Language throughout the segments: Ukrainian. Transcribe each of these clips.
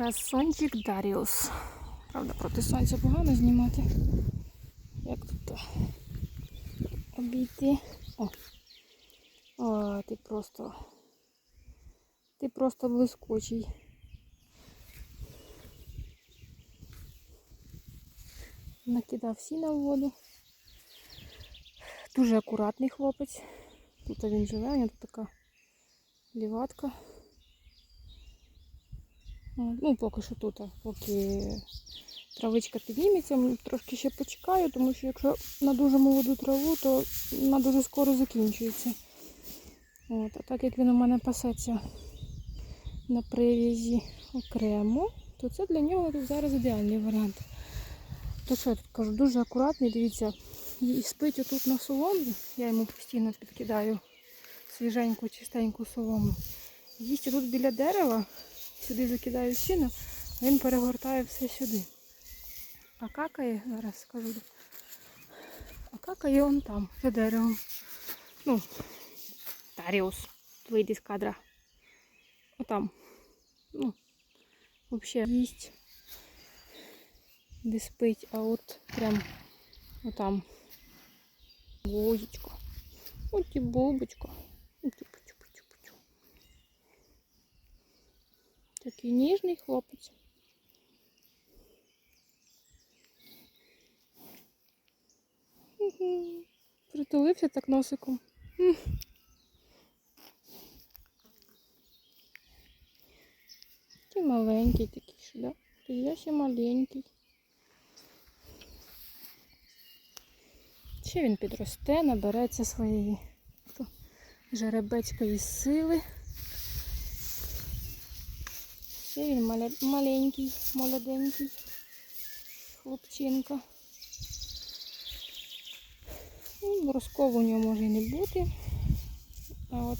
Красончик Даріус. Правда, проти сонця погано знімати. Як тут обійти? О. О, ти просто. Ти просто блискучий. Накидав сіна в воду. Дуже акуратний хлопець. Тут він живе, у нього тут така ліватка. О, Ну, поки що тут, поки травичка підніметься, трошки ще почекаю, тому що якщо на дуже молоду траву, то вона дуже скоро закінчується. От, а так як він у мене пасеться на прив'язі окремо, то це для нього зараз ідеальний варіант. То що я тут кажу, дуже акуратний, дивіться, і спить отут на соломі, я йому постійно підкидаю свіженьку, чистеньку солому. Їсть тут біля дерева, сюди закидаю сіно, він перегортає все сюди. А какає, зараз скажу, а какає он там, за деревом. Ну, Таріус, вийди з кадра. Отам. Ну, взагалі їсть, де спить, а от прям отам. Бузечко. От і бубочка. От і пучу-пучу-пучу. Такий ніжний хлопець. Притулився так носиком. Такий маленький такий, що, да? Ти я ще маленький. Ще він підросте, набереться своєї жеребецької сили. Ще він маленький, молоденький хлопчинка. Ну, розкову у нього може і не бути. А от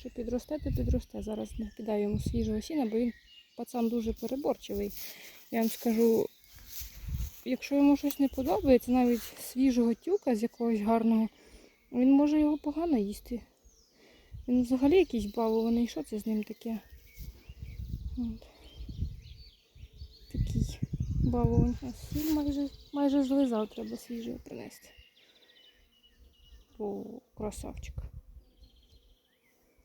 що підросте, то підросте. Зараз накидаю йому свіжого сіна, бо він пацан дуже переборчивий. Я вам скажу, якщо йому щось не подобається, навіть свіжого тюка з якогось гарного, він може його погано їсти. Він взагалі якийсь балований. Що це з ним таке? От. Такий балонь. А сіль майже, майже злизав, треба свіжого принести. О, красавчик.